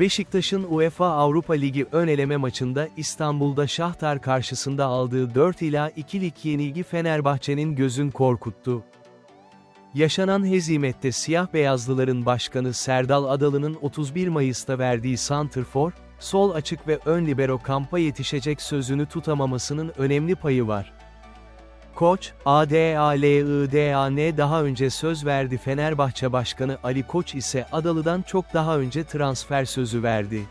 Beşiktaş'ın UEFA Avrupa Ligi ön eleme maçında İstanbul'da Şahtar karşısında aldığı 4 ila 2'lik yenilgi Fenerbahçe'nin gözün korkuttu. Yaşanan hezimette siyah beyazlıların başkanı Serdal Adalı'nın 31 Mayıs'ta verdiği santrfor, sol açık ve ön libero kampa yetişecek sözünü tutamamasının önemli payı var. Koç, ADALIDAN daha önce söz verdi Fenerbahçe Başkanı Ali Koç ise Adalı'dan çok daha önce transfer sözü verdi.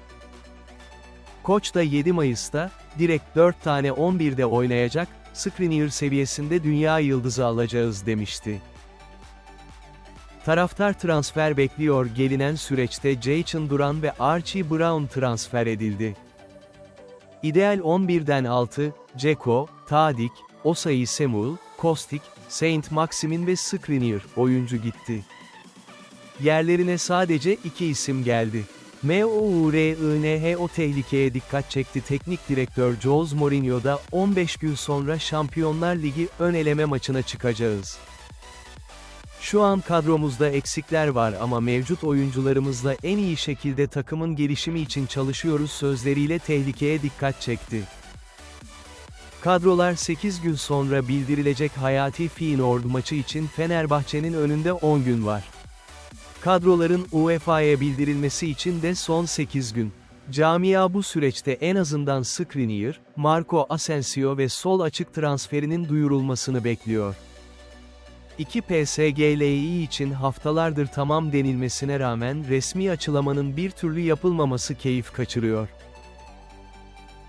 Koç da 7 Mayıs'ta, direkt 4 tane 11'de oynayacak, Skriniar seviyesinde dünya yıldızı alacağız demişti. Taraftar transfer bekliyor gelinen süreçte Jayson Duran ve Archie Brown transfer edildi. İdeal 11'den 6, Ceko, Tadik, Osayi Semul, Kostik, Saint Maximin ve Skriniar oyuncu gitti. Yerlerine sadece iki isim geldi. MOURINHO tehlikeye dikkat çekti teknik direktör Jose Mourinho da 15 gün sonra Şampiyonlar Ligi ön eleme maçına çıkacağız. Şu an kadromuzda eksikler var ama mevcut oyuncularımızla en iyi şekilde takımın gelişimi için çalışıyoruz sözleriyle tehlikeye dikkat çekti. Kadrolar 8 gün sonra bildirilecek Hayati Feyenoord maçı için Fenerbahçe'nin önünde 10 gün var. Kadroların UEFA'ya bildirilmesi için de son 8 gün. Camia bu süreçte en azından Skriniar, Marco Asensio ve sol açık transferinin duyurulmasını bekliyor. 2 PSGLİ için haftalardır tamam denilmesine rağmen resmi açıklamanın bir türlü yapılmaması keyif kaçırıyor.